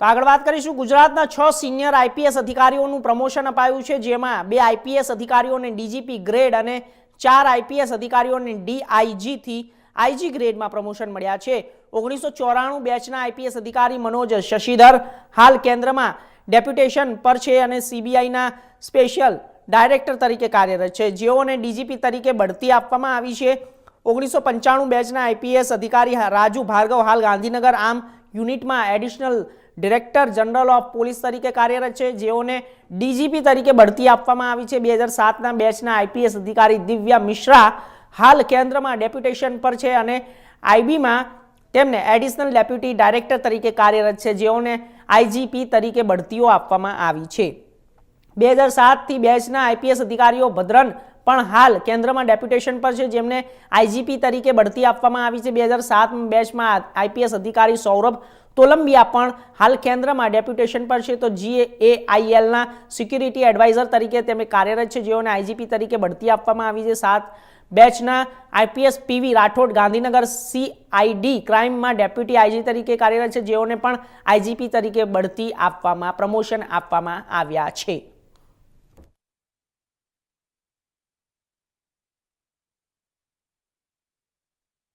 તો આગળ વાત કરીશું ગુજરાતના છ સિનિયર આઈપીએસ અધિકારીઓનું પ્રમોશન અપાયું છે, જેમાં બે આઈપીએસ અધિકારીઓને ડીજીપી ગ્રેડ અને ચાર આઈપીએસ અધિકારીઓને ડીઆઈજીથી આઈજી ગ્રેડમાં પ્રમોશન મળ્યા છે. ઓગણીસો ચોરાણું બેચના આઈપીએસ અધિકારી મનોજ શશીધર હાલ કેન્દ્રમાં ડેપ્યુટેશન પર છે અને સીબીઆઈના સ્પેશિયલ ડાયરેક્ટર તરીકે કાર્યરત છે. જેઓને ડીજીપી તરીકે બઢતી આપવામાં આવી છે. ઓગણીસો પંચાણું બેચના આઈપીએસ અધિકારી રાજુ ભાર્ગવ હાલ ગાંધીનગર આમ યુનિટમાં additional director general of police તરીકે કાર્યરત છે. જેઓને ડીજીપી તરીકે બઢતી આપવામાં આવી છે. બે હજાર સાતના બેચના આઈપીએસ અધિકારી દિવ્યા મિશ્રા હાલ કેન્દ્રમાં ડેપ્યુટેશન પર છે અને આઈબીમાં તેમને એડિશનલ ડેપ્યુટી ડાયરેક્ટર તરીકે કાર્યરત છે. જેઓને આઈજીપી તરીકે બઢતીઓ આપવામાં આવી છે. બે હજાર સાતથી બેચના આઈપીએસ અધિકારીઓ ભદ્રન પણ હાલ કેન્દ્રમાં ડેપ્યુટેશન પર છે, જેમને આઈજીપી તરીકે બઢતી આપવામાં આવી છે. બે હજાર સાત બેચમાં આઈપીએસ અધિકારી સૌરભ તોલંબિયા પણ હાલ કેન્દ્રમાં ડેપ્યુટેશન પર છે. તો જીએઆઈએલના સિક્યુરિટી એડવાઇઝર તરીકે તેમને કાર્યરત છે, જેઓને આઈજીપી તરીકે બઢતી આપવામાં આવી છે. સાત બેચના IPS P V Rathod Gandhinagar CID ક્રાઇમમાં deputy IG તરીકે કાર્યરત છે, જેઓને પણ આઈજીપી તરીકે બઢતી આપવામાં, પ્રમોશન આપવામાં આવ્યા છે.